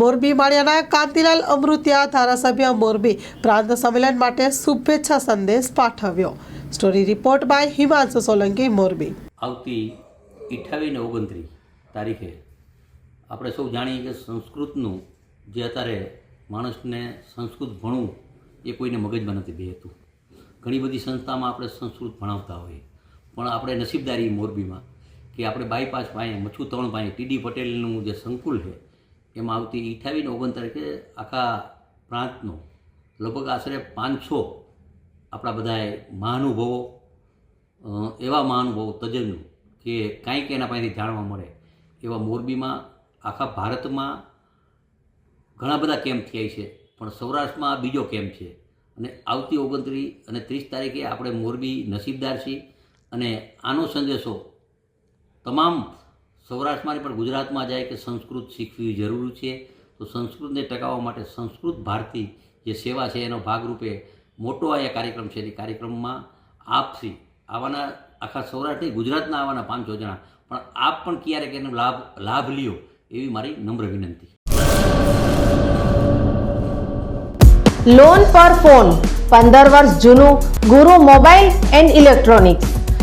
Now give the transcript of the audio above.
મોરબી માળિયાના કાંતિલાલ અમૃતિયા ધારાસભ્ય મોરબી પ્રાંત સંમેલન માટે શુભેચ્છા સંદેશ પાઠવ્યો. Story report by Himanshu Solanki, Morbi. આવતી અઠ્ઠાવીસ ને ઓગણત્રીસ તારીખે આપણે સૌ જાણીએ કે સંસ્કૃતનું જે અત્યારે માણસને સંસ્કૃત ભણવું એ કોઈને મગજમાં નથી બેહતું. ઘણી બધી સંસ્થામાં આપણે સંસ્કૃત ભણાવતા હોઈએ. પણ આપણે નસીબદારી મોરબીમાં કે આપણે બાયપાસ પાસે મચ્છુ ત્રણ પાસે ટીડી પટેલનું જે સંકુલ છે એમાં આવતી અઠ્ઠાવીસ ને ઓગણ તારીખે આખા પ્રાંતનો લગભગ આશરે પાંચસો આપણા બધાએ મહાનુભવો એવા મહાનુભવો, તજજ્ઞો કે કાંઈક એના પાસેથી જાણવા મળે એવા મોરબીમાં, આખા ભારતમાં ઘણા બધા કેમ્પ થયા છે, પણ સૌરાષ્ટ્રમાં આ બીજો કેમ્પ છે. અને આવતી ઓગણત્રીસ અને ત્રીસ તારીખે આપણે મોરબી નસીબદાર છીએ અને આનો સંદેશો તમામ સૌરાષ્ટ્રમાં પણ ગુજરાતમાં જાય કે સંસ્કૃત શીખવી જરૂરી છે, તો સંસ્કૃતને ટકાવવા માટે સંસ્કૃત ભારતી જે સેવા છે એનો ભાગરૂપે મોટો આ કાર્યક્રમ છે. એ કાર્યક્રમમાં આપશી આવાના આખા સૌરાષ્ટ્ર ગુજરાતના આવવાના પાંચસો જણા, પણ આપ પણ ક્યારેક એનો લાભ લાભ લ્યો એવી મારી નમ્ર વિનંતી. લોન પર ફોન પંદર વર્ષ જૂનું, ગુરુ મોબાઈલ એન્ડ ઇલેક્ટ્રોનિક્સ.